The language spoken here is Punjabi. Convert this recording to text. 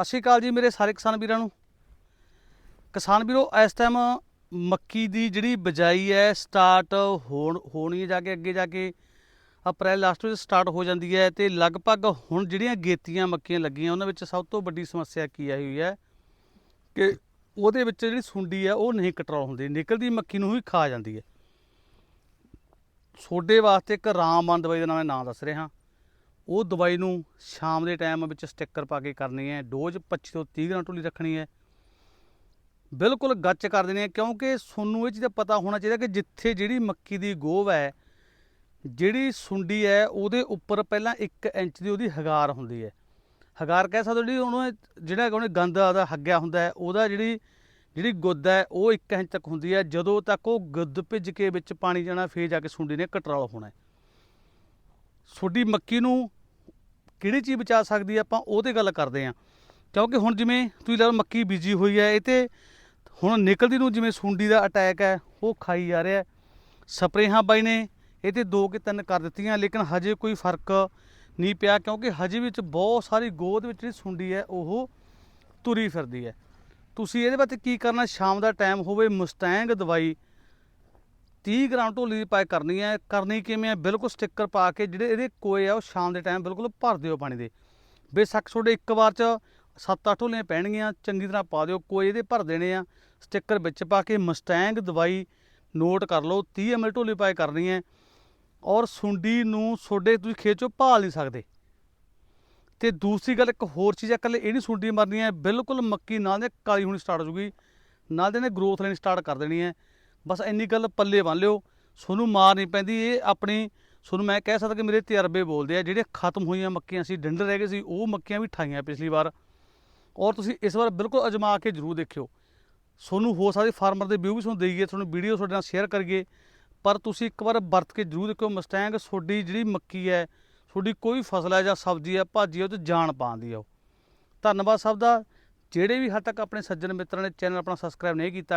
ਸਤਿ ਸ਼੍ਰੀ ਅਕਾਲ ਜੀ ਮੇਰੇ ਸਾਰੇ ਕਿਸਾਨ ਵੀਰਾਂ ਨੂੰ। ਕਿਸਾਨ ਵੀਰੋ, ਇਸ ਟਾਈਮ ਮੱਕੀ ਦੀ ਜਿਹੜੀ ਬਜਾਈ ਹੈ ਸਟਾਰਟ ਹੋਣ, ਹੋਣੀ ਹੈ ਜਾ ਕੇ, ਅੱਗੇ ਜਾ ਕੇ ਅਪ੍ਰੈਲ ਲਾਸਟ ਵਿੱਚ ਸਟਾਰਟ ਹੋ ਜਾਂਦੀ ਹੈ ਤੇ ਲਗਭਗ ਹੁਣ ਜਿਹੜੀਆਂ ਗੇਤੀਆਂ ਮੱਕੀਆਂ ਲੱਗੀਆਂ, ਉਹਨਾਂ ਵਿੱਚ ਸਭ ਤੋਂ ਵੱਡੀ ਸਮੱਸਿਆ ਕੀ ਆਈ ਹੋਈ ਹੈ ਕਿ ਉਹਦੇ ਵਿੱਚ ਜਿਹੜੀ ਸੁੰਡੀ ਹੈ, ਉਹ ਨਹੀਂ ਕੰਟਰੋਲ ਹੁੰਦੀ, ਨਿਕਲਦੀ ਮੱਕੀ ਨੂੰ ਹੀ ਖਾ ਜਾਂਦੀ ਹੈ। ਸੋਡੇ ਵਾਸਤੇ ਇੱਕ ਰਾਮਬਨ ਦਵਾਈ ਦਾ ਨਾਮ ਮੈਂ ਨਾਂ ਦੱਸ ਰਿਹਾ। ਉਹ ਦਵਾਈ ਨੂੰ ਸ਼ਾਮ ਦੇ ਟਾਈਮ ਵਿੱਚ ਸਟicker ਪਾ ਕੇ ਕਰਨੀ ਹੈ, ਡੋਜ਼ 25 ਤੋਂ 30 ਗ੍ਰਾਮ ਟੁੱਲੀ ਰੱਖਣੀ ਹੈ। ਬਿਲਕੁਲ ਗੱਚ ਕਰ ਦੇਣੀ ਹੈ, ਕਿਉਂਕਿ ਤੁਹਾਨੂੰ ਇਹ ਚੀਜ਼ ਦਾ ਪਤਾ ਹੋਣਾ ਚਾਹੀਦਾ ਕਿ ਜਿੱਥੇ ਜਿਹੜੀ ਮੱਕੀ ਦੀ ਗੋਵ ਹੈ, ਜਿਹੜੀ ਸੁੰਡੀ ਹੈ, ਉਹਦੇ ਉੱਪਰ ਪਹਿਲਾਂ 1 ਇੰਚ ਦੀ ਉਹਦੀ ਹਗਾਰ ਹੁੰਦੀ ਹੈ। ਹਗਾਰ ਕਹਿ ਸਕਦੇ ਹੋ ਜਿਹੜੀ ਉਹਨੂੰ ਜਿਹੜਾ ਉਹਨੇ ਗੰਦ ਆਦਾ ਹੱਗਿਆ ਹੁੰਦਾ ਹੈ, ਉਹਦਾ ਜਿਹੜੀ ਜਿਹੜੀ ਗੁੱਦ ਹੈ, ਉਹ 1 ਇੰਚ ਤੱਕ ਹੁੰਦੀ ਹੈ। ਜਦੋਂ ਤੱਕ ਉਹ ਗੁੱਦ ਭਿੱਜ ਕੇ ਵਿੱਚ ਪਾਣੀ ਜਾਣਾ, ਫੇਰ ਜਾ ਕੇ ਸੁੰਡੀ ਨੇ ਕਟਰਾਲ ਹੋਣਾ ਹੈ। ਤੁਹਾਡੀ ਮੱਕੀ ਨੂੰ ਕਿਹੜੀ ਚੀਜ਼ ਬਚਾ ਸਕਦੀ ਹੈ ਆਪਾਂ ਉਹ ਉਹਦੇ ਗੱਲ ਕਰਦੇ ਹਾਂ ਕਿਉਂਕਿ ਹੁਣ ਜਿਵੇਂ ਤੁਸੀਂ ਲਾ ਮੱਕੀ ਬੀਜੀ ਹੋਈ ਹੈ ਇਹ ਤੇ ਹੁਣ ਨਿਕਲਦੀ ਨੂੰ ਜਿਵੇਂ ਸੁੰਡੀ ਦਾ ਅਟੈਕ ਹੈ ਉਹ ਖਾਈ ਜਾ ਰਿਹਾ। ਸਪਰੇਹਾਂ ਬਾਈ ਨੇ ਇਹ ਤੇ ਦੋ ਕਿ ਤਿੰਨ ਕਰ ਦਿੱਤੀਆਂ, ਲੇਕਿਨ ਹਜੇ ਕੋਈ ਫ਼ਰਕ ਨਹੀਂ ਪਿਆ, ਕਿਉਂਕਿ ਹਜੇ ਵਿੱਚ ਬਹੁਤ ਸਾਰੀ ਗੋਦ ਵਿੱਚ ਜਿਹੜੀ ਸੁੰਡੀ ਹੈ ਉਹ ਤੁਰੀ ਫਿਰਦੀ ਹੈ ਤੁਸੀਂ ਇਹਦੇ ਵਾਸਤੇ ਕੀ ਕਰਨਾ? ਸ਼ਾਮ ਦਾ ਟਾਈਮ ਹੋਵੇ ਮੁਸਟੈਂਗ ਦਵਾਈ 30 ਗ੍ਰਾਮ ਢੋਲੀ ਦੀ ਪਾਈ ਕਰਨੀ ਹੈ। ਕਰਨੀ ਕਿਵੇਂ ਹੈ? ਬਿਲਕੁਲ ਸਟicker ਪਾ ਕੇ ਜਿਹੜੇ ਇਹਦੇ ਕੋਏ ਆ, ਉਹ ਸ਼ਾਮ ਦੇ ਟਾਈਮ ਬਿਲਕੁਲ ਭਰ ਦਿਓ ਪਾਣੀ ਦੇ। ਬੇਸ਼ੱਕ ਤੁਹਾਡੇ ਇੱਕ ਵਾਰ ਚ 7-8 ਢੋਲੀਆਂ ਪੈਣਗੀਆਂ, ਚੰਗੀ ਤਰ੍ਹਾਂ ਪਾ ਦਿਓ, ਕੋਏ ਇਹਦੇ ਭਰ ਦੇਣੇ ਆ। ਸਟicker ਵਿੱਚ ਪਾ ਕੇ ਮਸਟੈਂਗ ਦਵਾਈ ਨੋਟ ਕਰ ਲਓ 30 ml ਢੋਲੀ ਪਾਏ ਕਰਨੀ ਹੈ। ਔਰ ਸੁੰਡੀ ਨੂੰ ਤੁਹਾਡੇ ਤੁਸੀਂ ਖੇਤ ਚੋਂ ਭਾਲ ਨਹੀਂ ਸਕਦੇ। ਤੇ ਦੂਸਰੀ ਗੱਲ, ਇੱਕ ਹੋਰ ਚੀਜ਼ ਹੈ, ਇਕੱਲੇ ਇਹ ਨਹੀਂ ਸੁੰਡੀ ਮਰਨੀ ਹੈ। ਬਿਲਕੁਲ ਮੱਕੀ ਨਾਲ ਦੇ ਕਾਲੀ ਹੋਣੀ ਸਟਾਰਟ ਹੋ ਜੂਗੀ। ਨਾਲ ਦੇ ਨੇ ਗਰੋਥ ਲੈਣੀ ਸਟਾਰਟ ਕਰ ਦੇਣੀ ਹੈ। ਬਸ ਇੰਨੀ ਗੱਲ ਪੱਲੇ ਬੰਨ ਲਿਓ। ਤੁਹਾਨੂੰ ਮਾਰ ਨਹੀਂ ਪੈਂਦੀ, ਇਹ ਆਪਣੀ ਤੁਹਾਨੂੰ ਮੈਂ ਕਹਿ ਸਕਦਾ ਕਿ ਮੇਰੇ ਤਜਰਬੇ ਬੋਲਦੇ ਆ, ਜਿਹੜੇ ਖਤਮ ਹੋਈਆਂ ਮੱਕੀਆਂ ਸੀ, ਡੰਡਰ ਰਹਿ ਗਏ ਸੀ, ਉਹ ਮੱਕੀਆਂ ਵੀ ਠਾਈਆਂ ਪਿਛਲੀ ਵਾਰ। ਔਰ ਤੁਸੀਂ ਇਸ ਵਾਰ ਬਿਲਕੁਲ ਅਜਮਾ ਕੇ ਜ਼ਰੂਰ ਦੇਖਿਓ। ਤੁਹਾਨੂੰ ਹੋ ਸਕਦੀ ਫਾਰਮਰ ਦੇ ਵਿਊ ਵੀ ਤੁਹਾਨੂੰ ਦੇਈਏ, ਤੁਹਾਨੂੰ ਵੀਡੀਓ ਤੁਹਾਡੇ ਨਾਲ ਸ਼ੇਅਰ ਕਰੀਏ, ਪਰ ਤੁਸੀਂ ਇੱਕ ਵਾਰ ਵਰਤ ਕੇ ਜ਼ਰੂਰ ਦੇਖਿਓ ਮਸਟੈਂਗ ਤੁਹਾਡੀ ਜਿਹੜੀ ਮੱਕੀ ਹੈ, ਤੁਹਾਡੀ ਕੋਈ ਫਸਲ ਹੈ ਜਾਂ ਸਬਜ਼ੀ ਹੈ, ਭਾਜੀ ਹੈ ਉਹ 'ਚ ਜਾਨ ਪਾਉਂਦੀ ਆ ਉਹ। ਧੰਨਵਾਦ ਸਭ ਦਾ। ਜਿਹੜੇ ਵੀ ਹੱਦ ਤੱਕ ਆਪਣੇ ਸੱਜਣ ਮਿੱਤਰਾਂ ਨੇ ਚੈਨਲ ਆਪਣਾ ਸਬਸਕ੍ਰਾਈਬ ਨਹੀਂ ਕੀਤਾ